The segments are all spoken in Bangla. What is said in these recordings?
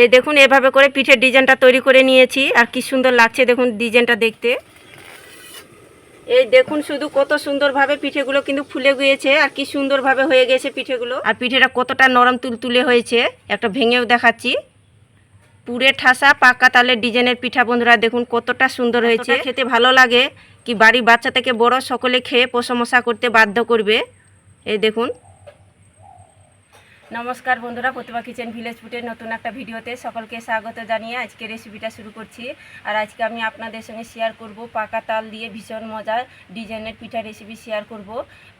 এই দেখুন এভাবে করে পিঠের ডিজাইনটা তৈরি করে নিয়েছি আর কি সুন্দর লাগছে দেখুন ডিজাইনটা দেখতে। এই দেখুন শুধু কত সুন্দরভাবে পিঠেগুলো কিন্তু ফুলে গিয়েছে আর কি সুন্দরভাবে হয়ে গেছে পিঠেগুলো। আর পিঠেটা কতটা নরম তুলতুলে হয়েছে একটা ভেঙেও দেখাচ্ছি। পুরে ঠাসা পাকা তালের ডিজাইনের পিঠা বন্ধুরা দেখুন কতটা সুন্দর হয়েছে। খেতে ভালো লাগে কি বাড়ির বাচ্চা থেকে বড় সকলে খেয়ে প্রশংসা করতে বাধ্য করবে। এই দেখুন নমস্কার বন্ধুরা প্রতিভা কিচেন ভিলেজ ফুটের নতুন একটা ভিডিওতে সকলকে স্বাগত জানিয়ে আজকে রেসিপিটা শুরু করছি। আর আজকে আমি আপনাদের সঙ্গে শেয়ার করব পাকা তাল দিয়ে ভীষণ মজার ডিজাইনের পিঠা রেসিপি শেয়ার করব।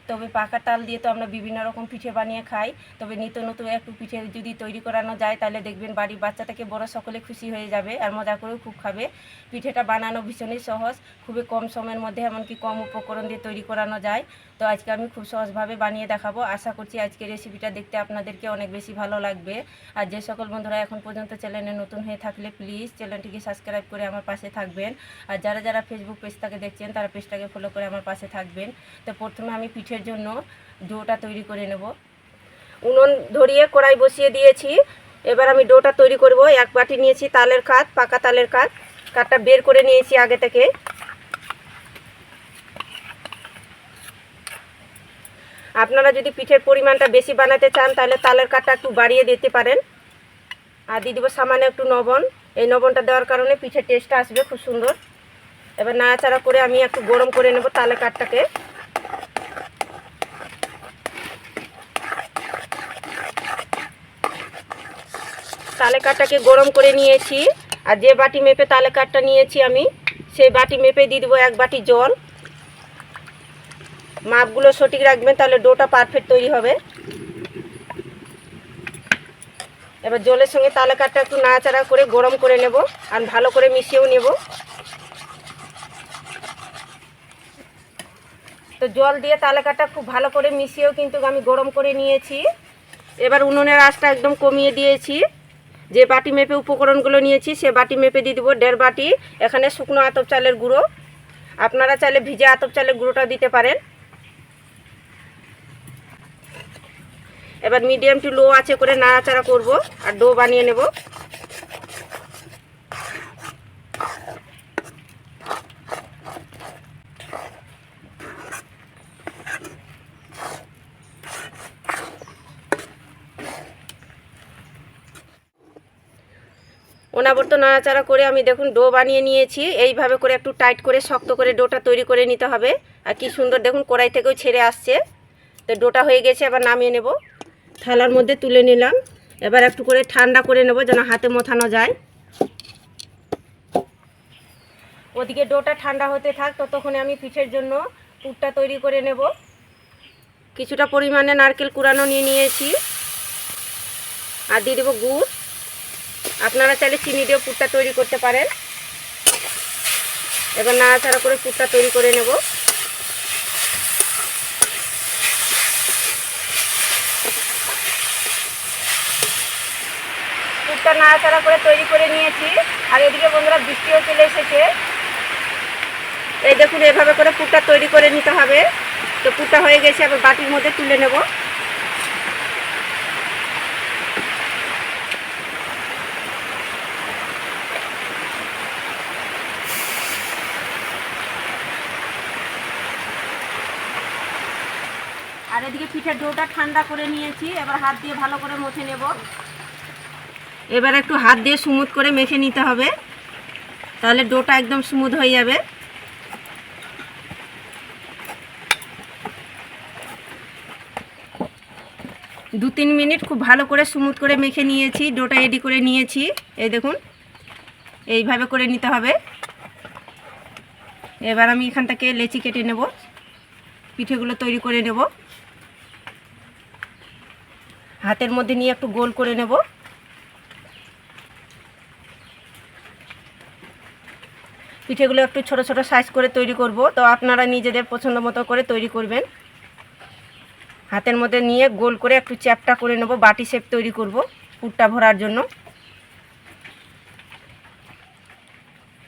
তবে পাকা তাল দিয়ে তো আমরা বিভিন্ন রকম পিঠে বানিয়ে খাই, তবে নিত্য নতুন একটু পিঠে যদি তৈরি করানো যায়, তাহলে দেখবেন বাড়ির বাচ্চা থেকে বড় সকলে খুশি হয়ে যাবে আর মজা করেও খুব খাবে। পিঠেটা বানানো ভীষণই সহজ, খুবই কম সময়ের মধ্যে এমনকি কম উপকরণ দিয়ে তৈরি করানো যায়। তো আজকে আমি খুব সহজভাবে বানিয়ে দেখাবো। আশা করছি আজকে রেসিপিটা দেখতে আপনাদেরকে অনেক বেশি ভালো লাগবে। আর যে সকল বন্ধুরা এখন পর্যন্ত চ্যানেলে নতুন হয়ে থাকলে প্লিজ চ্যানেলটিকে সাবস্ক্রাইব করে আমার পাশে থাকবেন। আর যারা যারা ফেসবুক পেজটাকে দেখছেন, তারা পেজটাকে ফলো করে আমার পাশে থাকবেন। তো প্রথমে আমি পিঠের জন্য ডোটা তৈরি করে নেব। উনুন ধরিয়ে কড়াই বসিয়ে দিয়েছি। এবার আমি ডোটা তৈরি করব। এক বাটি নিয়েছি তালের কাঠ পাকা তালের কাঠ কাঠটা বের করে নিয়েছি আগে থেকে। আপনারা যদি পিঠের পরিমাণটা বেশি বানাতে চান, তাহলে তালের কাঠটা একটু বাড়িয়ে দিতে পারেন। আর দিয়ে দেবো সামান্য একটু লবণ এই লবণটা দেওয়ার কারণে পিঠের টেস্টটা আসবে খুব সুন্দর। এবার নাড়াচাড়া করে আমি একটু গরম করে নেব তালের কাঠটাকে তালে কাঠটাকে গরম করে নিয়েছি। আর যে বাটি মেপে তালে কাঠটা নিয়েছি আমি, সেই বাটি মেপে দিয়ে দেবো এক বাটি জল। মাপগুলো সঠিক রাখবেন, তাহলে ডোটা পারফেক্ট তৈরি হবে। এবার জলের সঙ্গে তালে কাঠটা একটু নাড়াচাড়া করে গরম করে নেব আর ভালো করে মিশিয়েও নেব। তো জল দিয়ে তালে কাঠটা খুব ভালো করে মিশিয়েও কিন্তু আমি গরম করে নিয়েছি। এবার উনুনের আঁচটা একদম কমিয়ে দিয়েছি। যে বাটি মেপে উপকরণগুলো নিয়েছি, সে বাটি মেপে দিয়ে দেবো দেড় বাটি, এখানে শুকনো আতপ চালের গুঁড়ো। আপনারা চাইলে ভিজে আতপ চালের গুঁড়োটা দিতে পারেন। এবার মিডিয়াম টু লো আছে করে নাড়াচাড়া করব আর ডো বানিয়ে নেব। অনাবর্ত নাড়াচাড়া করে আমি দেখুন ডো বানিয়ে নিয়েছি। এইভাবে করে একটু টাইট করে শক্ত করে ডোটা তৈরি করে নিতে হবে। আর কি সুন্দর দেখুন কড়াই থেকেও ছেড়ে আসছে। তো ডোটা হয়ে গেছে, এবার নামিয়ে নেব। থালার মধ্যে তুলে নিলাম। এবার একটু করে ঠান্ডা করে নেব যেন হাতে মোথানো যায়। ওদিকে ডোটা ঠান্ডা হতে থাক, ততক্ষণে আমি পিঠের জন্য পুরটা তৈরি করে নেব। কিছুটা পরিমাণে নারকেল কুড়ানো নিয়ে নিয়েছি। আর দিয়ে দেবো গুড়। আপনারা চাইলে চিনি দিয়েও পুরটা তৈরি করতে পারেন। এবার নাড়াচাড়া করে পুরটা তৈরি করে নেব। পুরটা নাড়াচাড়া করে তৈরি করে নিয়েছি। আর এদিকে বন্ধুরা বৃষ্টিও চলে এসেছে। এই দেখুন, এভাবে করে পুরটা তৈরি করে নিতে হবে। তো পুরটা হয়ে গেছে আবার বাটির মধ্যে তুলে নেব। আর এদিকে পিঠের ডোটা ঠান্ডা করে নিয়েছি। এবার হাত দিয়ে ভালো করে মুছে নেব। এবার একটু হাত দিয়ে স্মুথ করে মেখে নিতে হবে। তাহলে ডোটা একদম স্মুথ হয়ে যাবে। দু তিন মিনিট খুব ভালো করে স্মুথ করে মেখে নিয়েছি, ডোটা রেডি করে নিয়েছি। এই দেখুন, এইভাবে করে নিতে হবে। এবার আমি এখান থেকে লেচি কেটে নেব, পিঠেগুলো তৈরি করে নেব। হাতের মধ্যে নিয়ে একটু গোল করে নেব। পিঠেগুলো একটু ছোট ছোট সাইজ করে তৈরি করব। তো আপনারা নিজেদের পছন্দ মতো করে তৈরি করবেন। হাতের মধ্যে নিয়ে গোল করে একটু চ্যাপটা করে নেব, বাটি শেপ তৈরি করব পুরটা ভরার জন্য।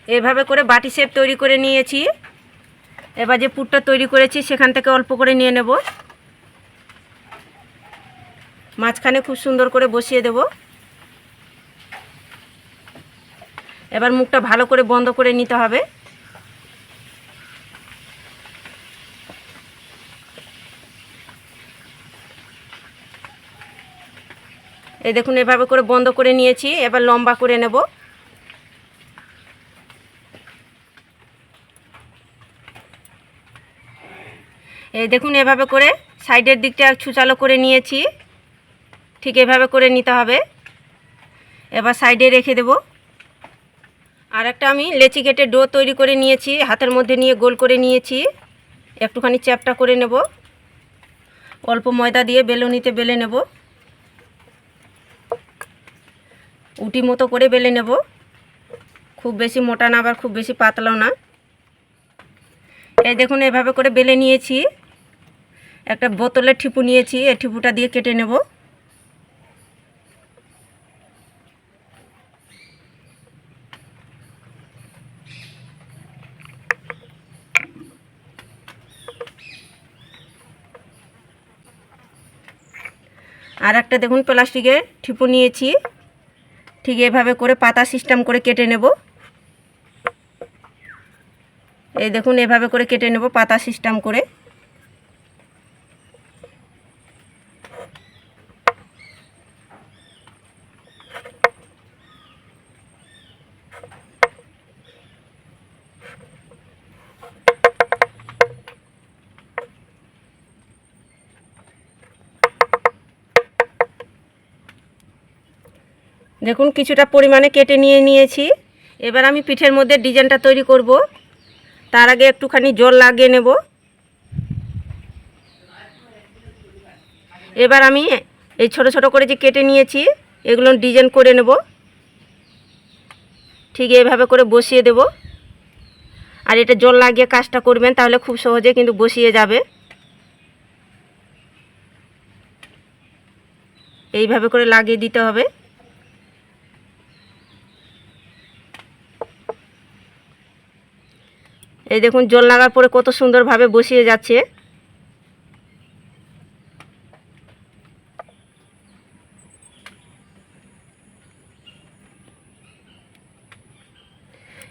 এভাবে করে বাটি শেপ তৈরি করে নিয়েছি। এবার যে পুরটা তৈরি করেছি সেখান থেকে অল্প করে নিয়ে নেব। মাঝখানে খুব সুন্দর করে বসিয়ে দেব। এবার মুখটা ভালো করে বন্ধ করে নিতে হবে। এই দেখুন, এভাবে করে বন্ধ করে নিয়েছি, এবার লম্বা করে নেব। এই দেখুন, এভাবে করে সাইডের দিকটা ছুচালো করে নিয়েছি। ঠিক এভাবে করে নিতে হবে। এবার সাইডে রেখে দেব। আর একটা আমি লেচি কেটে ডো তৈরি করে নিয়েছি, হাতের মধ্যে নিয়ে গোল করে নিয়েছি। একটুখানি চ্যাপটা করে নেব। অল্প ময়দা দিয়ে বেলুনিতে বেলে নেব। উটি মতো করে বেলে নেব। খুব বেশি মোটা না, আবার খুব বেশি পাতলাও না। এই দেখুন, এভাবে করে বেলে নিয়েছি। একটা বোতলের ঠিপু নিয়েছি, এই ঠিপুটা দিয়ে কেটে নেব। আর একটা দেখুন প্লাস্টিকের ঠিপু নিয়েছি। ঠিক এভাবে করে পাতা সিস্টেম করে কেটে নেব। এই দেখুন এভাবে করে কেটে নেব পাতা সিস্টেম করে। দেখুন, কিছুটা পরিমাণে কেটে নিয়ে নিয়েছি। এবার আমি পিঠের মধ্যে ডিজাইনটা তৈরি করব। তার আগে একটুখানি জল লাগিয়ে নেব। এবার আমি এই ছোট ছোট করে যে কেটে নিয়েছি, এগুলো ডিজাইন করে নেব। ঠিক এইভাবে করে বসিয়ে দেব। আর এটা জল লাগিয়ে কাজটা করবেন, তাহলে খুব সহজে কিন্তু বসিয়ে যাবে। এইভাবে করে লাগিয়ে দিতে হবে। এই দেখুন জল লাগার পরে কত সুন্দরভাবে বসিয়ে যাচ্ছে।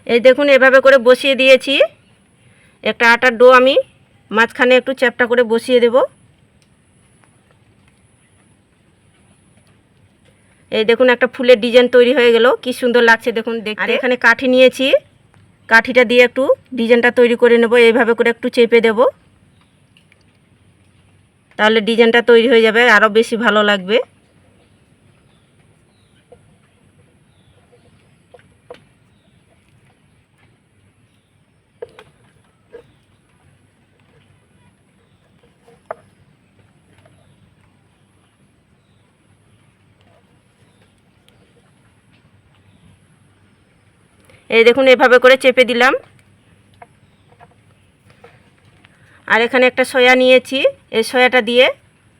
এই দেখুন এভাবে করে বসিয়ে দিয়েছি। একটা আটার ডো আমি মাঝখানে একটু চ্যাপটা করে বসিয়ে দেব। এই দেখুন একটা ফুলের ডিজাইন তৈরি হয়ে গেল। কি সুন্দর লাগছে দেখুন দেখতে। আর। এখানে কাঠি নিয়েছি। কাঠিটা দিয়ে একটু ডিজাইনটা তৈরি করে নেব, এইভাবে করে একটু চেপে দেব। তাহলে ডিজাইনটা তৈরি হয়ে যাবে, আরও বেশি ভালো লাগবে। এই দেখুন, এভাবে করে চেপে দিলাম। আর এখানে একটা সয়া নিয়েছি। এই সয়াটা দিয়ে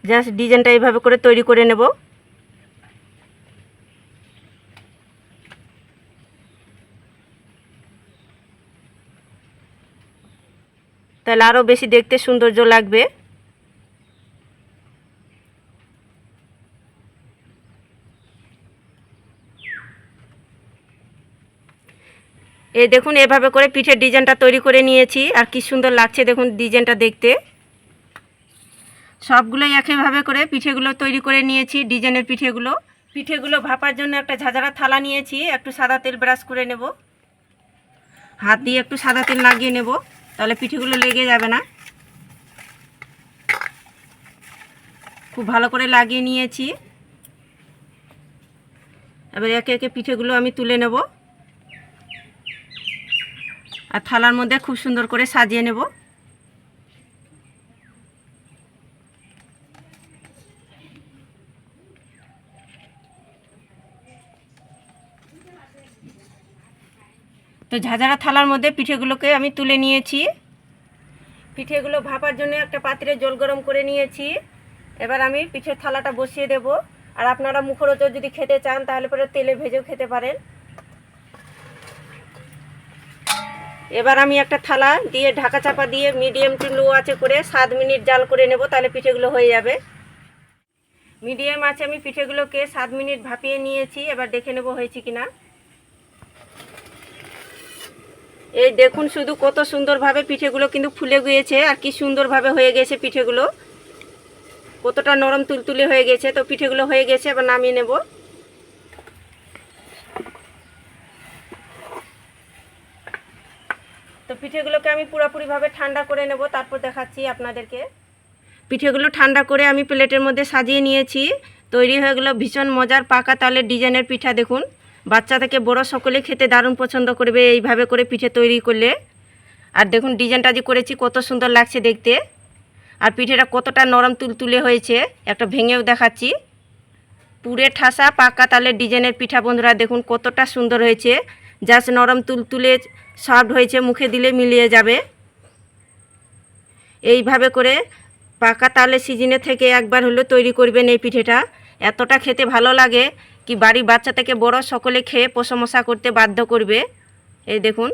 জাস্ট ডিজাইনটা এইভাবে করে তৈরি করে নেব। তাহলে আরও বেশি দেখতে সৌন্দর্য লাগবে। এই দেখুন, এভাবে করে পিঠের ডিজাইনটা তৈরি করে নিয়েছি, আর কি সুন্দর লাগছে দেখুন ডিজাইনটা দেখতে। সবগুলোই একইভাবে করে পিঠেগুলো তৈরি করে নিয়েছি, ডিজাইনের পিঠেগুলো। পিঠেগুলো ভাপার জন্য একটা ঝাঁঝারা থালা নিয়েছি, একটু সাদা তেল ব্রাশ করে নেব। হাত দিয়ে একটু সাদা তেল লাগিয়ে নেব, তাহলে পিঠেগুলো লেগে যাবে না। খুব ভালো করে লাগিয়ে নিয়েছি। এবার একে একে পিঠেগুলো আমি তুলে নেব। আর থালার মধ্যে খুব সুন্দর করে সাজিয়ে নেব। তো ঝাঁঝারা থালার মধ্যে পিঠেগুলোকে আমি তুলে নিয়েছি। পিঠেগুলো ভাপার জন্য একটা পাত্রে জল গরম করে নিয়েছি। এবার আমি পিঠের থালাটা বসিয়ে দেব। আর আপনারা মুখরোচক যদি খেতে চান, তাহলে পরে তেলে ভেজেও খেতে পারেন। এবার আমি একটা থালা দিয়ে ঢাকা চাপা দিয়ে মিডিয়াম টু লো আছে করে সাত মিনিট জাল করে নেব, তাহলে পিঠেগুলো হয়ে যাবে। মিডিয়াম আছে আমি পিঠেগুলোকে সাত মিনিট ভাপিয়ে নিয়েছি, এবার দেখে নেব হয়েছে কিনা। এই দেখুন শুধু কত সুন্দরভাবে পিঠেগুলো কিন্তু ফুলে গিয়েছে, আর কি সুন্দরভাবে হয়ে গেছে পিঠেগুলো। কতটা নরম তুলতুলে হয়ে গেছে, তো পিঠেগুলো হয়ে গেছে, এবার নামিয়ে নেব। তো পিঠেগুলোকে আমি পুরোপুরিভাবে ঠান্ডা করে নেব, তারপর দেখাচ্ছি আপনাদেরকে। পিঠেগুলো ঠান্ডা করে আমি প্লেটের মধ্যে সাজিয়ে নিয়েছি। তৈরি হয়ে গেলো ভীষণ মজার পাকা তালের ডিজাইনের পিঠা, দেখুন। বাচ্চা থেকে বড় সকলে খেতে দারুণ পছন্দ করবে এইভাবে করে পিঠে তৈরি করলে। আর দেখুন, ডিজাইনটা যে করেছি, কত সুন্দর লাগছে দেখতে। আর পিঠেটা কতটা নরম তুলতুলে হয়েছে, একটা ভেঙেও দেখাচ্ছি। পুরে ঠাসা পাকা তালের ডিজাইনের পিঠা, বন্ধুরা, দেখুন কতটা সুন্দর হয়েছে। জাস্ট নরম তুলতুলে সফট হয়েছে, মুখে দিলে মিলিয়ে যাবে। এইভাবে করে পাকা তালে সিজনে থেকে একবার হলো তৈরি করবেন এই পিঠেটা। এতটা খেতে ভালো লাগে কি বাড়ির বাচ্চা থেকে বড় সকলে খেয়ে প্রশংসা করতে বাধ্য করবে। এই দেখুন।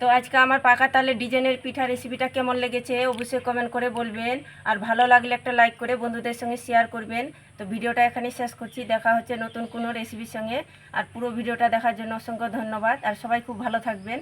তো আজকে আমার পাকা তালে ডিজাইনের পিঠা রেসিপিটা কেমন লেগেছে অবশ্যই কমেন্ট করে বলবেন। আর ভালো লাগলে একটা লাইক করে বন্ধুদের সঙ্গে শেয়ার করবেন। তো ভিডিওটা এখানেই শেষ করছি। দেখা হচ্ছে নতুন কোনো রেসিপির সঙ্গে। আর পুরো ভিডিওটা দেখার জন্য অসংখ্য ধন্যবাদ। আর সবাই খুব ভালো থাকবেন।